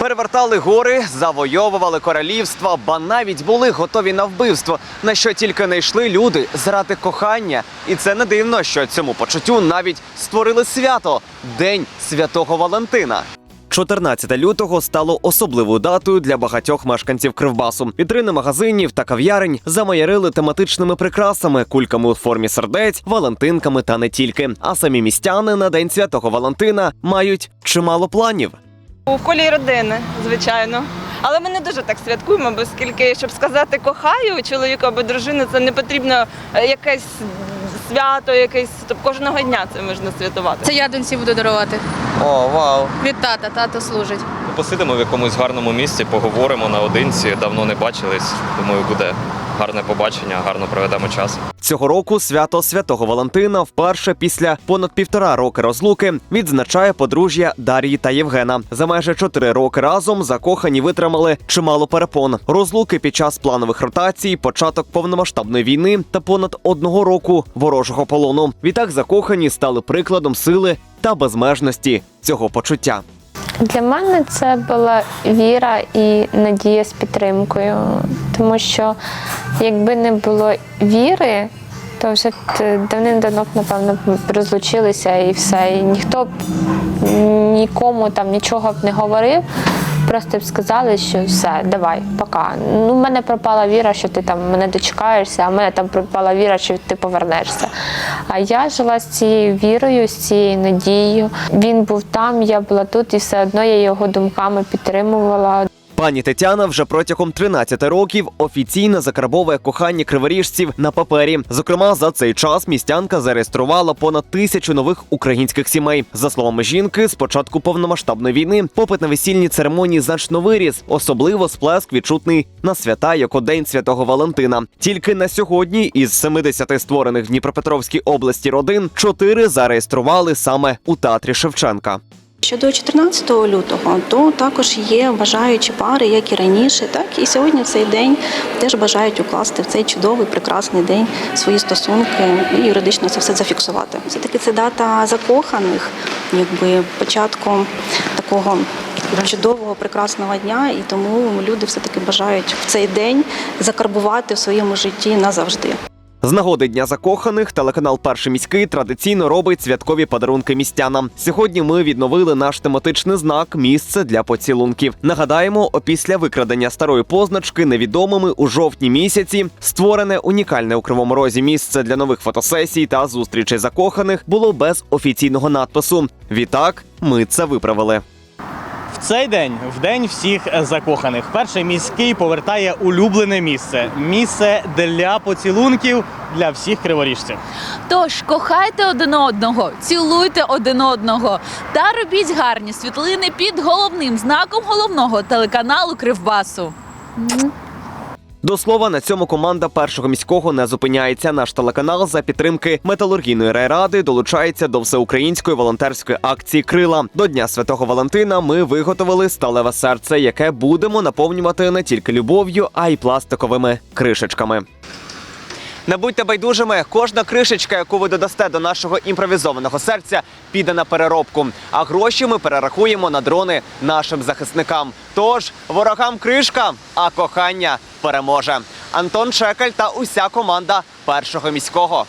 Перевертали гори, завойовували королівства, ба навіть були готові на вбивство, на що тільки не йшли люди заради кохання. І це не дивно, що цьому почуттю навіть створили свято День Святого Валентина. 14 лютого стало особливою датою для багатьох мешканців Кривбасу. Вітрини магазинів та кав'ярень замаярили тематичними прикрасами, кульками у формі сердець, валентинками та не тільки. А самі містяни на день святого Валентина мають чимало планів. У колі родини, звичайно. Але ми не дуже так святкуємо, бо оскільки, щоб сказати кохаю чоловіка або дружину, це не потрібно е, якесь свято, якесь тобто кожного дня це можна святувати. Це я доньці буду дарувати. О, вау! Від тата, тато служить. Посидимо в якомусь гарному місці, поговоримо наодинці. Давно не бачились. Думаю, буде гарне побачення, гарно проведемо час. Цього року свято Святого Валентина вперше після понад півтора роки розлуки відзначає подружжя Дар'ї та Євгена. За майже чотири роки разом закохані витримали чимало перепон. Розлуки під час планових ротацій, початок повномасштабної війни та понад одного року ворожого полону. Відтак закохані стали прикладом сили та безмежності цього почуття. Для мене це була віра і надія з підтримкою, тому що якби не було віри, то вже давним-давно б, напевно, розлучилися і все. І ніхто б нікому там нічого б не говорив. Просто б сказали, що все, давай, пока. Ну, в мене пропала віра, що ти там мене дочекаєшся, а в мене там пропала віра, що ти повернешся. А я жила з цією вірою, з цією надією. Він був там, я була тут, і все одно я його думками підтримувала. Пані Тетяна вже протягом 13 років офіційно закарбовує кохання криворіжців на папері. Зокрема, за цей час містянка зареєструвала понад тисячу нових українських сімей. За словами жінки, з початку повномасштабної війни попит на весільні церемонії значно виріс, особливо сплеск відчутний на свята, як День Святого Валентина. Тільки на сьогодні із 70 створених в Дніпропетровській області родин чотири зареєстрували саме у театрі Шевченка. Щодо 14 лютого, то також є бажаючі пари, як і раніше, так і сьогодні в цей день теж бажають укласти в цей чудовий прекрасний день свої стосунки і юридично це все зафіксувати. Все таки це дата закоханих, якби початком такого. Чудового прекрасного дня, і тому люди все таки бажають в цей день закарбувати в своєму житті назавжди. З нагоди дня закоханих телеканал Перший міський традиційно робить святкові подарунки містянам. Сьогодні ми відновили наш тематичний знак місце для поцілунків. Нагадаємо, опісля викрадення старої позначки невідомими у жовтні місяці створене унікальне у кривому розі місце для нових фотосесій та зустрічей закоханих було без офіційного надпису. Відтак ми це виправили. В цей день, в день всіх закоханих, перший міський повертає улюблене місце місце для поцілунків для всіх криворіжців. Тож кохайте один одного, цілуйте один одного та робіть гарні світлини під головним знаком головного телеканалу Кривбасу. До слова, на цьому команда першого міського не зупиняється. Наш телеканал за підтримки металургійної райради долучається до всеукраїнської волонтерської акції Крила. До Дня Святого Валентина ми виготовили сталеве серце, яке будемо наповнювати не тільки любов'ю, а й пластиковими кришечками. Не будьте байдужими, кожна кришечка, яку ви додасте до нашого імпровізованого серця, піде на переробку. А гроші ми перерахуємо на дрони нашим захисникам. Тож ворогам кришка, а кохання переможе. Антон Шекаль та уся команда першого міського.